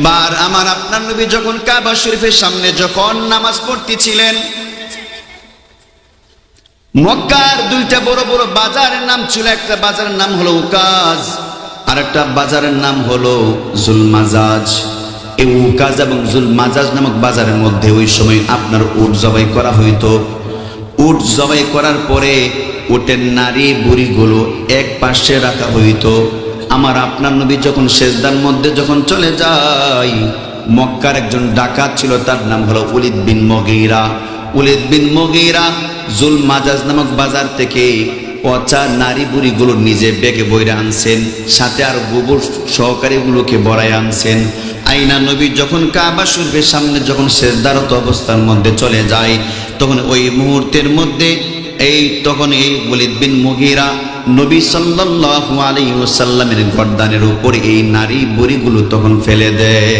একবার আমার আপনার নবী যখন কাবা শরীফের সামনে যখন নামাজ পড়তেছিলেন, মক্কার দুইটা বড় বড় বাজারের নাম ছিল, একটা বাজারের নাম হলো উকাজ আর একটা বাজারের নাম হলো জুলমাজাজ। এই উকাজ এবং জুলমাজাজ নামক বাজারের মধ্যে ওই সময় আপনার উট জবাই করা হইতো। উট জবাই করার পরে উটের নারী বুড়িগুলো এক পাশে রাখা হইতো। আমার আপনার নবী যখন শেষদার মধ্যে যখন চলে যায়, মক্কার একজন ডাকাত ছিল, তার নাম হলো উলিদ বিন মগিরা। উলিদ বিন মগিরা জুল মাজাজ নামক বাজার থেকে পচা নারী বুড়িগুলো নিজে বেগে বইরে আনছেন, সাথে আর গোবর সহকারীগুলোকে বড়াই আনছেন। আইনা নবী যখন কাবা শরীফের সামনে যখন শেষদারত অবস্থার মধ্যে চলে যায়, তখন ওই মুহূর্তের মধ্যে এই তখন এই ওলিদ বিন মুগিরা নবী সাল্লাল্লাহু আলাইহি ওয়াসাল্লামের গর্দানের উপর এই নারী বুড়িগুলো তখন ফেলে দেয়।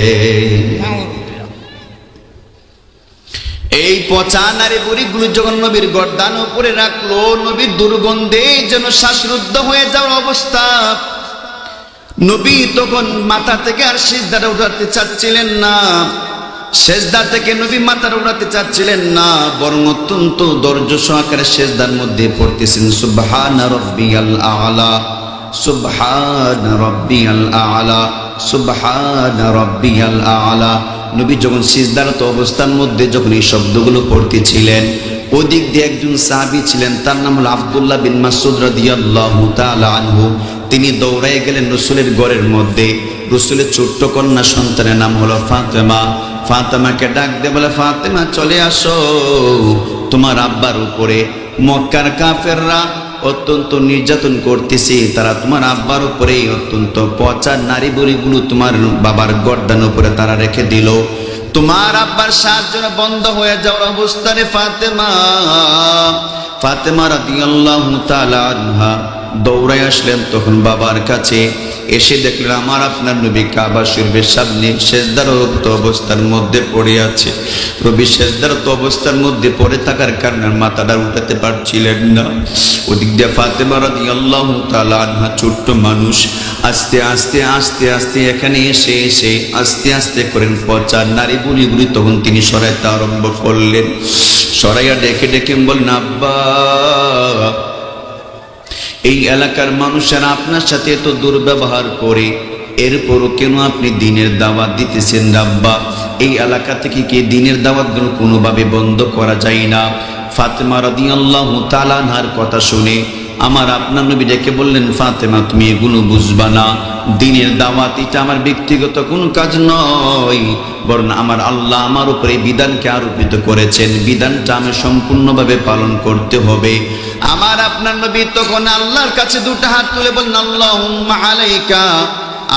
এই পচা নারী বুড়িগুলো যখন নবীর গর্দান উপরে রাখল নবীর দুর্গন্ধে যেন শ্বাসরুদ্ধ হয়ে যাওয়ার অবস্থা। নবী তখন মাথা থেকে আর সিজদাটা উঠাতে চাচ্ছিলেন না। সেজদা থেকে নবী মাথাটা উঠাতে চাচ্ছিলেন না, বরং অত্যন্ত দর্জ সহকারে সেজদার মধ্যে পড়তেছেন, সুবহান রব্বিয়াল আলা, সুবহান রব্বিয়াল আলা, সুবহান রব্বিয়াল আলা। নবী যখন সিজদারত অবস্থার মধ্যে যখন এই শব্দগুলো পড়তেছিলেন, ওদিক দিয়ে একজন সাহাবী ছিলেন, তার নাম হলো আব্দুল্লাহ বিন মাসুদ রাদিয়াল্লাহু তাআলা আনহু। তিনি দৌড়াই গেলেন রসুলের গড়ের মধ্যে। রসুলের ছোট্ট কন্যা সন্তানের নাম হলো ফাতেমা। ফাতেমাকে ডাক দে বলে, ফাতেমা, চলে আসো। তোমার আব্বার উপরে মক্কার কাফেররা অত্যন্ত নির্যাতন করতেছে। তারা তোমার আব্বার উপরে অত্যন্ত পচা নারী বুড়িগুলো তোমার বাবার গর্দান উপরে তারা রেখে দিল। তোমার আব্বার সাহায্য বন্ধ হয়ে যাওয়ার অবস্থানে ফাতেমা। ফাতেমা রাদিয়াল্লাহু তাআলা আনহা দৌড়ায় আসলেন, তখন বাবার কাছে এসে দেখলেন, আমার আপনার নবী কাবা শরীফের সামনে শেষদারত অবস্থার মধ্যে পড়ে আছে। রবি শেষদারত অবস্থার মধ্যে পড়ে থাকার কারণে মাথাটা উঠাতে পারছিলেন না। ওদিক দিয়ে রাদিয়াল্লাহু তাআলা আনহা ছোট্ট মানুষ আস্তে আস্তে আস্তে আস্তে এখানে এসে এসে আস্তে আস্তে করেন পচা নারী বুড়িগুলি তখন তিনি সরাইতে আরম্ভ করলেন। সরাইয়া ডেকে ডেকে বললেন, আব্বা এই এলাকার মানুষেরা আপনার সাথে এত দুর্ব্যবহার করে, এরপরও কেন আপনি দিনের দাওয়াত দিতেছেন রাব্বা? এই এলাকা থেকে কি দিনের দাওয়াতগুলো কোনোভাবে বন্ধ করা যায় না? ফাতেমা রদি আল্লাহ তালানহার কথা শুনে আমার আপনার নবী ডেকে বললেন, ফাতেমা, তুমি এগুলো বুঝবা না। দিনের দাওয়াত, এটা আমার ব্যক্তিগত কোনো কাজ নয়। বরং আমার আল্লাহ আমার উপরে বিধানকে আরোপিত করেছেন। বিধানটা আমি সম্পূর্ণভাবে পালন করতে হবে। আমার আপনার নবী তখন আল্লাহর কাছে দুটো হাত তুলে বললেন, আল্লাহুম্মা আলাইকা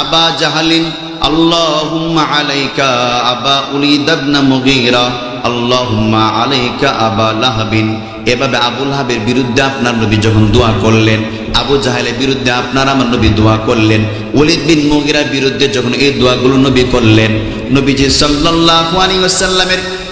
আবা জাহালিন, আল্লাহুম্মা আলাইকা আবা উলিদ ইবনে মুগীরা, আল্লাহুম্মা আলাইকা আবা লাহাবিন। এভাবে আবুল হাবের বিরুদ্ধে আপনার নবী যখন দোয়া করলেন আবু জাহেলের বিরুদ্ধে আপনার আমার নবী দোয়া করলেন, ওলিদ বিন মুগিরার বিরুদ্ধে যখন এই দোয়াগুলো নবী করলেন, নবীজি সাল্লাল্লাহু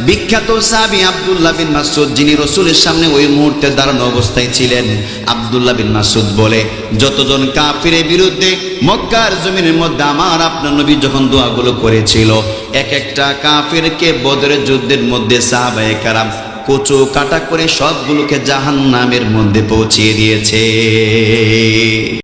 বিখ্যাত সাহাবী আব্দুল্লাহ বিন মাসউদ, যিনি রসুলের সামনে ওই মুহূর্তে দাঁড়ানো অবস্থায় ছিলেন, আব্দুল্লাহ বিন মাসউদ বলে, যতজন কাফিরের বিরুদ্ধে মক্কার জমিনের মধ্যে আমার আপনার নবী যখন দোয়াগুলো করেছিল, এক একটা কাফিরকে বদরের যুদ্ধের মধ্যে সাহাবায়ে কারাম কচু কাটা করে সবগুলোকে জাহান নামের মধ্যে পৌঁছিয়ে দিয়েছে।